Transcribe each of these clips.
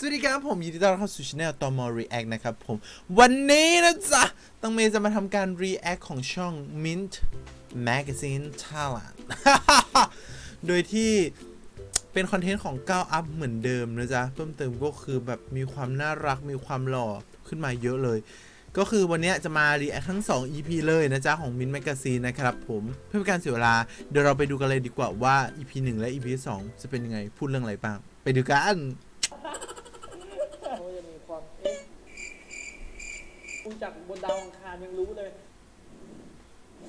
สวัสดีครับผมยินดีต้อนรับเข้าสู่ช anel ตอมอ React นะครับผม วันนี้นะจ๊ะต้องเมย์จะมาทำการ React ของช่อง Mint Magazine Thailand โดยที่เป็นคอนเทนต์ของ9 up เหมือนเดิมนะจ๊ะ เพิ่มเติมก็คือแบบมีความน่ารักมีความหล่อขึ้นมาเยอะเลย ก็คือวันนี้จะมา React ทั้ง 2 EP เลยนะจ๊ะ ของ Mint Magazine นะครับผมเพื่อเป็นการเสียเวลา เดี๋ยวเราไปดูกันเลยดีกว่าว่า EP 1 และ EP 2 จะเป็นยังไงพูดเรื่องอะไรบ้าง ไปดูกัน เขาจะมีความเอ๊ะ ดูจากบนดาวอังคารยังรู้เลย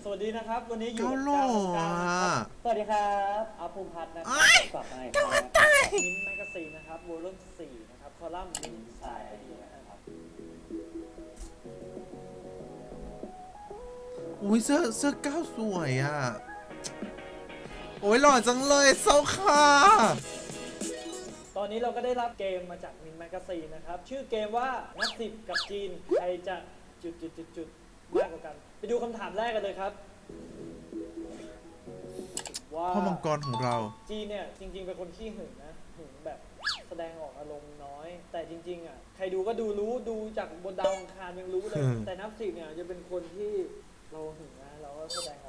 สวัสดีนะครับ วันนี้อยู่เก้ากับหล่อก้าวอะนะครับสวัสดีครับอาภูมิพัฒน์นะครัเอ้ยกลับมาอีกมิ้นท์แมกกาซีนนะครับวอลุ่มสี่นะครับคอลัมน์มิ้นท์สายนะครับอุ้ยเสื้อเสื้อก้าวสวยอะ โอ้ยหล่อจังเลยเซาค่ะ ตอนนี้เราก็ได้รับเกมมาจากมินท์แมกกาซีนนะครับ ชื่อเกมว่านักสิบกับจีน ใครจะจุดจุดจุดจุดมากกว่ากัน ไปดูคำถามแรกกันเลยครับ ว่า พ่อมังกรของเรา จีนเนี่ยจริงๆเป็นคนขี้หึงนะหึงแบบแสดงออกอารมณ์น้อย แต่จริง ๆอะใครดูก็ดูรู้ดูจากบนดาวอังคารยังรู้เลยอืมแต่นับสิบเนี่ยจะเป็นคนที่เราหึงนะเราก็แสดงอ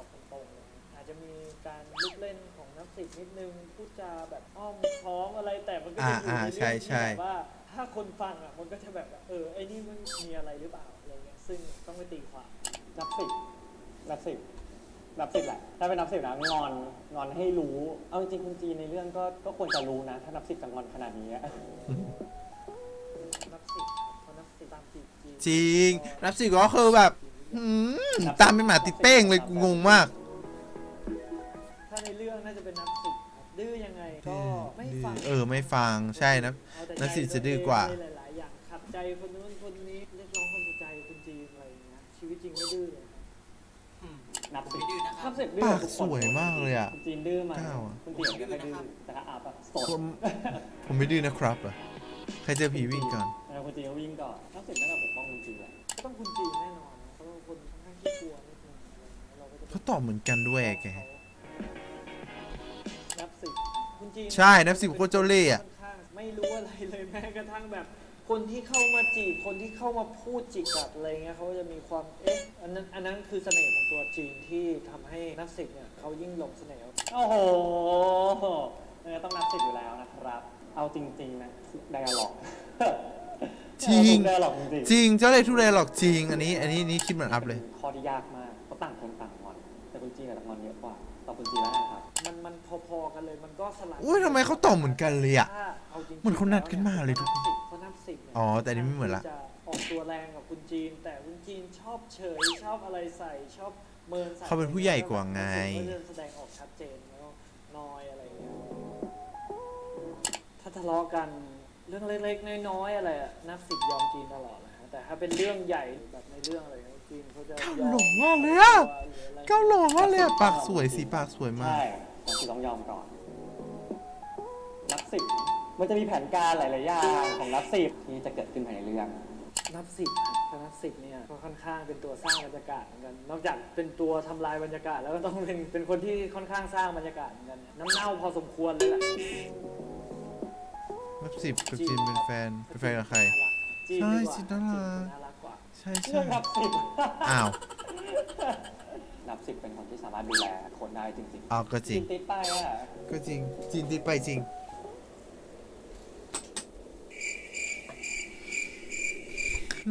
อก จจะมีการลุกเล่นของนับสิบนิดนึงพูดจาแบบอ้อมค้อมอะไรแต่มันก็จะอยู่อ่าในอ่าเรื่ใช่องที่ใช่แบบว่าถ้าคนฟังอะมันก็จะแบบเออไอ้นี่มันมีอะไรหรือเปล่าอะไรเงี้ยซึ่งต้องไปตีความนับสิบนับสิบนับสิบแหละถ้าเป็นนับสิบนะงอนงอนให้รู้ เอาจริงๆคุณจีนในเรื่องก็ก็ควรจะรู้นะ ถ้านับสิบจะงอนขนาดนี้อะนับสิบเพราะนับสิบตามจีนจริงนับสิก็คือแบบหืมตามเป็นหมาติดเป้งเลยกูงงมาก ก็ไม่ฟังเออไม่ฟังใช่นะเอาแต่นับสิบใจจะดื้อกว่าตัวเองหลายๆอย่างขัดใจคนนู้นคนนี้เรียกร้องความสนใจคุณจีนอะไรอย่างเงี้ยชีวิตจริงไม่ดื้อเลยครับนับสิบดื้อนะครับนับสิบดื้อปากทุคนสวยมากเลยอะคุณจีนดื้อไหมาก้าวอะคุณจีนไม่ค่อยดื้อแต่ถ้าอาบอะสดผมผมไม่ดื้อนะครับอะใครเจอผีวิ่งก่อนแล้วคุณจีนก็วิ่งก่อนนับสิบน่าจะปกป้องคุณจีนแหละก็ต้องคุณจีนแน่นอนนะเขาเป็นคนค่อนข้างขี้กลัวนิดนึงอะไรอย่างเงี้ยเราก็จะเขาตอบเหมือนกันด้วยแกนับสิบ คุณจีนใช่ นับสิบโคตรเจ้าเล่ห์อะ ค่อนข้างไม่รู้อะไรเลยแม้กระทั่งแบบ คนที่เข้ามาจีบคนที่เข้ามาพูดจิกกัดอะไรเงี้ยเขาจะมีความเอ๊ะอันนั้นอันนั้นคือเสน่ห์ของตัวจีนที่ทำให้นักสิบเนี่ยเขายิ่งหลงเสน่ห์โอ้โหเออต้องนับสิบอยู่แล้วนะครับ เอาจริงๆนะทุกไดอะล็อกจริงทุกไดอะล็อกจริงจริงเจ้าเล่ห์ทุเรศหรอกจริง อันนี้ อันนี้นี่คิดเหมือนอัพเลยข้อที่ยากมากเพราะต่างคนต่างงอนแต่คุณ จีนกับงอนเยอะกว่าตอบคุณจีนแล้วกันครับ มันมันพอๆกันเลยมันก็สลับอุ้ยทำไมเขาตอบเหมือนกันเลยอะถ้าเอาจริงๆเหมือนเขานัดกันมาเลยทุกคนเขานับสิบเนี่ยอ๋อแต่อันนี้ไม่เหมือนละจะออกตัวแรงกับคุณจีน แต่คุณจีนชอบเฉยชอบอะไรใส่ชอบเมินใส่เขาเป็นผู้ใหญ่กว่าไง ก็จะแสดงออกชัดเจนแล้วนอยอะไรอย่างเงี้ยถ้าทะเลาะกันเรื่องเล็กๆน้อยๆอะไรอะนับสิบยอมจีนตลอดนะฮะ แต่ถ้าเป็นเรื่องใหญ่แบบในเรื่องอะไรเงี้ยจีนเขาจะเก้าอมหลงมากเลยอะหรืออะไรเก้าหล่อมากเลยอะปากสวยสีปากสวยมาก ใช่ผมคือต้องยอมก่อนนับสิบมันจะมีแผนการหลายๆอย่างของนับสิบที่จะเกิดขึ้นภายในเรื่อง นับสิบครับถ้านับสิบเนี่ยก็ค่อนข้างเป็นตัวสร้างบรรยากาศเหมือนกัน นอกจากเป็นตัวทำลายบรรยากาศ แล้วก็ต้องเป็นเป็นคนที่ค่อนข้างสร้างบรรยากาศเหมือนกัน น้ำเน่าพอสมควรเลยแหละ นับสิบกับจีนเป็นแฟนเป็นแฟนกับใคร จีนดีกว่าใช่จีนน่ารัก จีนน่ารักกว่าใช่เรื่ใช่องนับสิบอ้าวนับสิบเป็นคนที่สามารถดูแลคนได้จริงอ้าวก็ๆจริง ติดไปอะก็จริงจีนติดไปจริง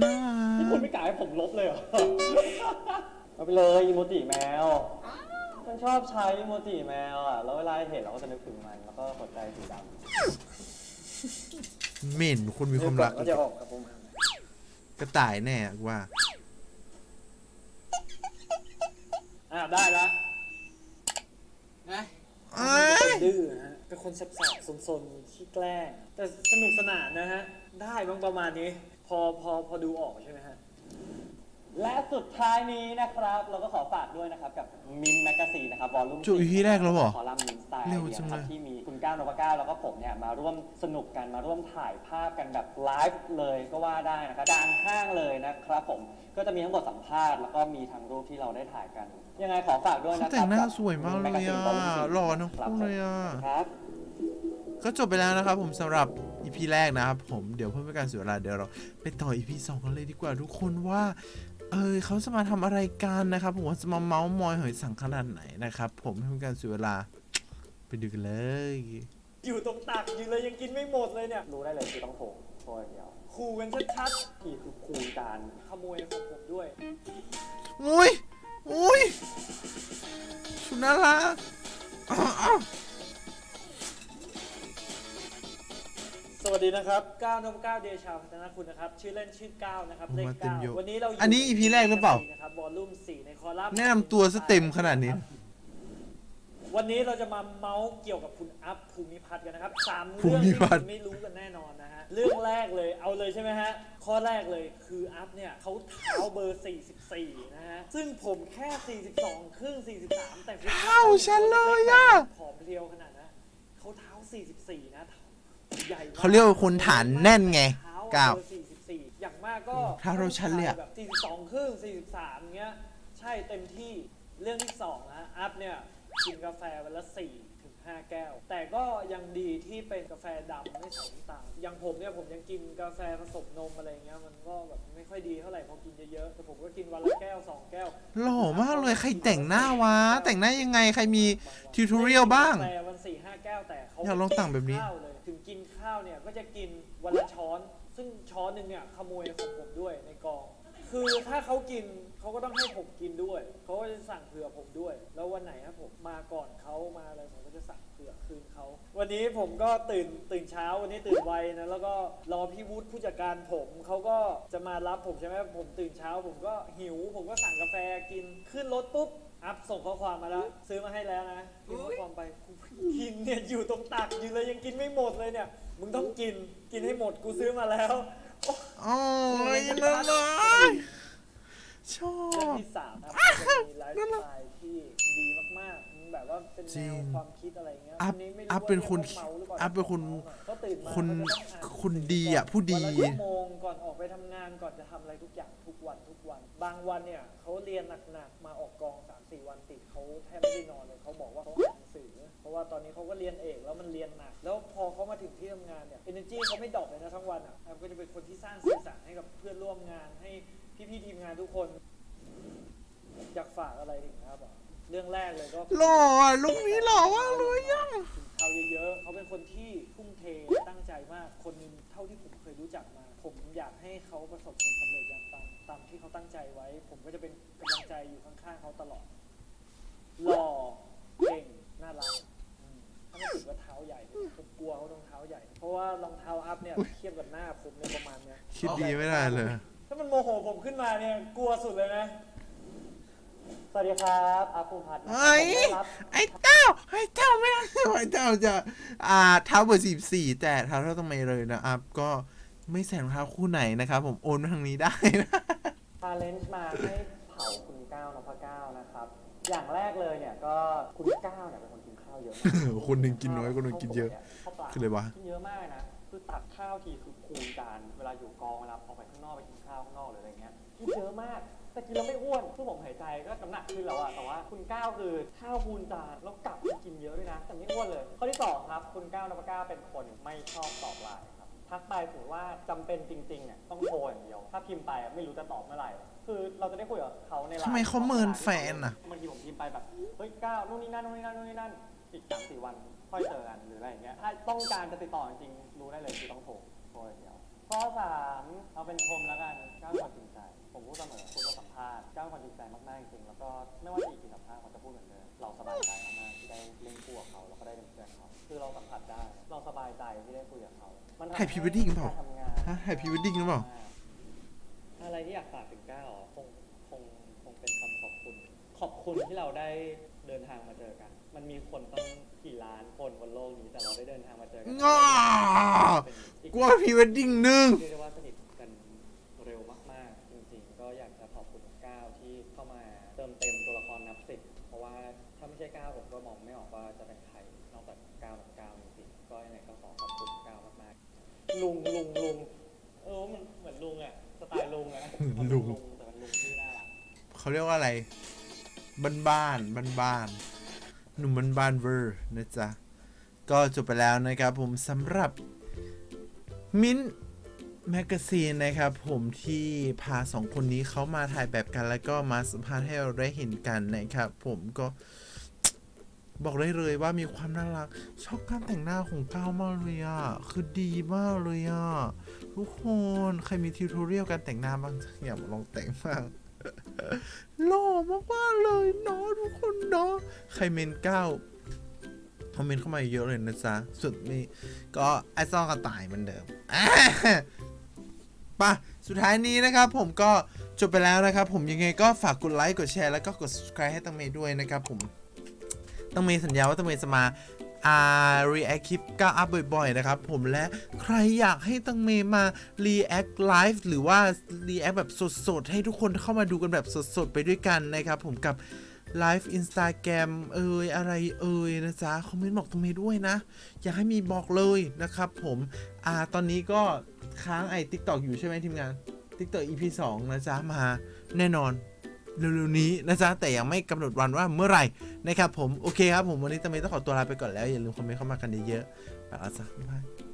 น่าที่คุณรักไม่กล่าวให้ผมลบเลยเหรอ เอาไปเลยอีโมจิแมว มันชอบใช้อีโมจิแมวอะ แล้วเวลาเห็นเราก็จะนึกถึงมัน แล้วก็หัวใจสีดำ เหม็นคุณมีความรัก ก็จะออกกับผมกระต่ายแน่กูว่า อะได้ละนะเอ้ยดื้อนะฮะเป็นคนแสบๆซนๆขี้แกล้งแต่สนุกสนานนะฮะ ได้บ้างประมาณนี้ พอพอพอดูออกใช่ไหมฮะ และสุดท้ายนี้นะครับ เราก็ขอฝากด้วยนะครับ กับมินแมกกาซีนนะครับวอลลุ่มจุอีพีแรกแล้วเหรอคอลัมน์มินสไตล์เร็วไอเดียจังนะเลครัยบที่มีคุณก้าวนพก้าวแล้วก็ผมเนี่ยมาร่วมสนุกกันมาร่วมถ่ายภาพกันแบบไลฟ์เลยก็ว่าได้นะครับกลางห้างเลยนะครับผมก็จะมีทั้งบทสัมภาษณ์แล้วก็มีทั้งรูปที่เราได้ถ่ายกัน ยังไงขอฝากด้วยเขานะคแต่รับงหน้ากับสวยมากเลย Magazine อะ Volume 4หล่อทั้งครับคู่เลยอะ ครับ ก็จบไปแล้วนะครับผมสำหรับ EP แรกนะครับผมเดี๋ยวเพื่อไม่ให้การเสียเวลาเดี๋ยวเราไปต่อ EP 2กันเลยดีกว่าทุกคนว่า เออเขาจะมาทำอะไรกันนะครับผมว่าจะมาเมาส์มอยหอยสังขนาดไหนนะครับ ผมไม่ให้เป็นการเสียเวลา ไปดูกันเลย อยู่ตรงตักอยู่เลยยังกินไม่หมดเลยเนี่ยรู้ได้เลยคือต้องโทรโทรอย่างเดียวขู่กันชัดที่คือคูณการๆขโมยของผมด้วยอุ้ยอุ้ยชุดน่า สวัสดีนะครับก้าวนพก้าวเดชาพัฒนาคุณนะครับ ชื่อเล่นชื่อก้าวนะครับเลขเก้าวันนี้เรายู่อันนี้ EP แรกหรือเปล่า นะครับวอลลุ่มสี่ในคอลัมน์แนะนำตัวซะเต็มขนาดนี้ วันนี้เราจะมาเมาส์เกี่ยวกับคุณอัพภูมิพัฒน์กันนะครับสามภูเรื่องมิที่พัฒน์คุณไม่รู้กันแน่นอนนะฮะ เรื่องแรกเลยเอาเลยใช่ไหมฮะ ข้อแรกเลยคืออัพเนี่ยเขาเท้าเบอร์ 44 นะฮะ ซึ่งผมแค่ 42 ครึ่ง 43 แต่คุณเท่าฉันเลยอะผอมเพรียวขนาดนะเขาเท้า 44 นะใหญ่ม เขาเรียกว่าคนฐานแน่นไงเท้าก้าวเบอร์44อย่างมากก็เท้าเราชั้นเลยอะ แบบ42ครึ่ง43เงี้ย ใช่เต็มที่เรื่องที่สองนะอัพเนี่ย กินกาแฟวันละ4ถึง5แก้ว แต่ก็ยังดีที่เป็นกาแฟดำไม่ใส่น้ำตาลอย่างผมเนี่ยผมยังกินกาแฟผสมนมอะไรเงี้ยมันก็แบบไม่ค่อยดีเท่าไหร่พอกินเยอะๆแต่ผมก็กินวันละแก้ว2แก้วหล่อมากเลยใครแต่งหน้าวะ แต่งหน้ายังไงใครมีทิวทอเรียลบ้าง กาแฟวันสี่ห้าแก้วแต่เขาอยากลองต่างแบบนี้ข้าวเลยถึงกินข้าวเนี่ยก็จะกินวันละช้อน ซึ่งช้อนหนึ่งเนี่ยขโมยของผมด้วยในกอง คือถ้าเขากินเขาก็ต้องให้ผมกินด้วย เขาก็จะสั่งเผื่อผมด้วย แล้ววันไหนครับผมมาก่อนเขามาอะไรผมก็จะสั่งเผื่อคืนเขา วันนี้ผมก็ตื่นตื่นเช้าวันนี้ตื่นไวนะแล้วก็รอพี่วุฒิผู้จัดการผมเขาก็จะมารับผมใช่ไหมผมตื่นเช้า ผมก็หิว ผมก็สั่งกาแฟกินขึ้นรถปุ๊บอัพส่งข้อความมาแล้ว ซื้อมาให้แล้วนะพิมพ์ข้อความไปกูกินเนี่ยอยู่ตรงตักอยู่เลยยังกินไม่หมดเลยเนี่ยมึงต้องกินกินให้หมดกูซื้อมาแล้ว โอ้โอ้ยน่ารักชอเรื่องบ ที่สามครับจะมีไลฟ์สไตล์ที่ดีมากๆมันแบบว่าเป็นจริแนงวความคิดอะไรเงี้ยอัพวันนี้ไม่รู้อัพเป็นคนว่ารียกว่าเมาหรือปล่าอัพเป็นคนเขาตื่นมาคนเขาจะต้องอ่านคนดีอะผู้ดี วันละชั่วโมงก่อนออกไปทำงานก่อนจะทำอะไรทุกอย่างทุกวันทุกวัน บางวันเนี่ยเขาเรียนหนักๆมาออกกอง3า สี่วันติดเขาแทบไม่ได้นอนเลยเขาบอกว่าเขาอ่านหนังสือ เพราะว่าตอนนี้เขาก็เรียนเอกแล้วมันเรียนหนัก แล้วพอเขามาถึงที่ทำงานเนี่ย energy เขาไม่ดรอปเลยนะทั้งวันอะแอมก็จะเป็นคนที่สร้างสีสันให้กับเพื่อนร่วมงานให้พี่ๆทีมงานทุกคน อยากฝากอะไรถึงครับอะเรื่องแรกเลยก็ หล่ออะลุงนี้หล่อมากเลยอะกินข้าวเยอะๆ เขาเป็นคนที่ทุ่มเทตั้งใจมาก คนหนึงเท่าที่ผมเคยรู้จักมา ผมอยากให้เขาประสบผลสำเร็จอย่างตาม ตามที่เขาตั้งใจไว้ ผมก็จะเป็นกำลังใจอยู่ข้างๆเขาตลอดหล่อเก่งน่ารักอืมถ้าไม่ถึงว่าเท้าใหญ่ผมกลัวเขารองเท้าใหญ่ เพราะว่ารองเท้าอัพเนี่ยเทียบกับหน้าผมเนี่ยประมาณเนี้ย คิดดีไม่ได้เลย ถ้ามันโมโหผมขึ้นมาเนี่ยกลัวสุดเลยนะ สวัสดีครับอาภูมิพัฒน์นะคเฮ้ยรับไอ้เต้า ไอ้เต้าไม่ได้ไอ้เต้าจะ อ่าเท้าเบอร์สิบสี่แต่เท้าเท่าต้องไม่เลยนะครับก็ไม่ใส่รองเท้าคู่ไหนนะครับผมโอนมาทางนี้ได้นะชา เลนจ์มาให้เผาคุณก้าวนพก้าวนะครับ อย่างแรกเลยเนี่ยก็คุณก้าวเนี่ยเป็นคนกินข้าวเยอะมากคนหนึ่งกินน้อยคนหนึ่งกินเยอะข้าวเปล่าคืออะไรวะ กินเยอะมากนะคือตักข้าวทีคือคูณจานเวลาอยู่กองเวลาออกไปข้างนอกไปกินข้าวข้างนอกหรืออะไรเงี้ยกินเยอะมาก แต่กินแล้วไม่อ้วนคือผมหายใจก็น้ำหนักขึ้นแล้วอะแต่ว่าคุณก้าวคือข้าวคูณจานแล้วกลับมากินเยอะด้วยนะแต่ไม่อ้วนเลยข้อที่สองครับ คุณก้าวนพก้าวเป็นคนไม่ชอบตอบไลน์ครับ ทักไปถือว่าจำเป็นจริงๆเนี่ยต้องโทรอย่างเดียว ถ้าพิมพ์ไปอะไม่รู้จะตอบเมื่อไหร่ คือเราจะได้คุยกับเขาในไลน์ทำไมเขาเมินแฟนอะ บางทีผมพิมพ์ไปแบบเฮ้ยก้าวนู่นนี่นั่นนู่นนี่นั่นนู่นนี่นั่นอีกสามสี่วันค่อยเจอกันหรืออะไรอย่างเงี้ยถ้าต้องการจะติดต่อจริงๆรู้ได้เลยคือต้องโทรโทรอย่างเดียวข้อสามเอาเป็นชมแล้วกันก้าวเป็นคนจริงใจ ผมพูดเสมอคุณก็สัมภาษณ์ก้าวเป็นคนจริงใจมากๆจริงๆแล้วก็ไม่ว่าจะอีกกี่สัมภาษณ์เขาจะพูดเหมือนเดิมเราสบายใจมากๆที่ได้ เล่นคู่กับเขาแล้วก็ได้เป็นเพื่อนเขาคือเราสัมผัสได้ เราสบายใจที่ได้คุยกับเขา มันทำถ่าย pre-wedding หรือเปล่ากทำงาน ฮะถ่าย pre-wedding หรือเปล่า อะไรที่อยากฝากถึงก้าวอะคงคงคงเป็นคำขอบคุณ ขอบคุณที่เราได้เดินทางมาเจอกัน มันมีคนต้องกี่ล้านคนบนโลกนี้แต่เราได้เดินทางมาเจอกัง้อเป็นอีกลัวพรีเวดดิ้งหนึ่ง เรียกได้ว่า ช่ก้าวผมก็มองไม่ออกว่าจะเป็นใครนอกจากก้าวกับก้าวจริงๆก็ยังไงก็ขอขอบคุณก้าวมากๆลุงลุงลุงเออมันเหมือนลุงอะสไตล์ลุงอะลุงแต่เป็นลุงที่น่ารักเขาเรียกว่าอะไรบ้านบ้านบ้านบ้านๆหนุ่มบ้านบ้านๆเวอร์นะจ๊ะก็จบไปแล้วนะครับผมสำหรับมินแมกกาซีนนะครับผมที่พาสองคนนี้เขามาถ่ายแบบกันแล้วก็มาสัมภาษณ์ให้เราได้เห็นกันนะครับผมก็ บอกได้เลยว่ามีความน่ารัก ชอบการแต่งหน้าของก้าวมากเลยอะ คือดีมากเลยอะ ทุกคนใครมีทิวทอเรียลการแต่งหน้าบ้างอยากมาลองแต่งบ้างหล่อมากๆเลยเนาะทุกคนเนาะใครเมนก้าวคอมเมนต์เข้ามาเยอะเลยนะจ๊ะ สุดนี้ก็ไอซองกระต่ายเหมือนเดิมป่ะสุดท้ายนี้นะครับผมก็จบไปแล้วนะครับผมยังไงก็ฝากกดไลค์กดแชร์แล้วก็กด subscribe ให้ตังเมย์ด้วยนะครับผม ตังเมย์สัญญาว่าตังเมย์จะมาอ่า react คลิปก้าวอัพบ่อยๆ นะครับ ผมและใครอยากให้ตังเมมา react live หรือว่า react แบบสดๆ ให้ทุกคนเข้ามาดูกันแบบสดๆ ไปด้วยกันนะครับ ผมกับ live Instagram เอ่ยอะไรเอ่ยนะจ๊ะ คอมเมนต์บอกตังเมด้วยนะ อยากให้มีบอกเลยนะครับ ผมอ่าตอนนี้ก็ค้างไอ้ TikTok อยู่ใช่ไหมทีมงาน TikTok EP 2นะจ๊ะ มาแน่นอน เร็วๆนี้นะจ๊ะแต่ยังไม่กำหนดวันว่าเมื่อไหร่นะครับผมโอเคครับผมวันนี้ตะเมต้องขอตัวลาไปก่อนแล้วอย่าลืมคอมเมนต์เข้ามากันเยอะๆไปแล้วจ้ะบ๊ายบาย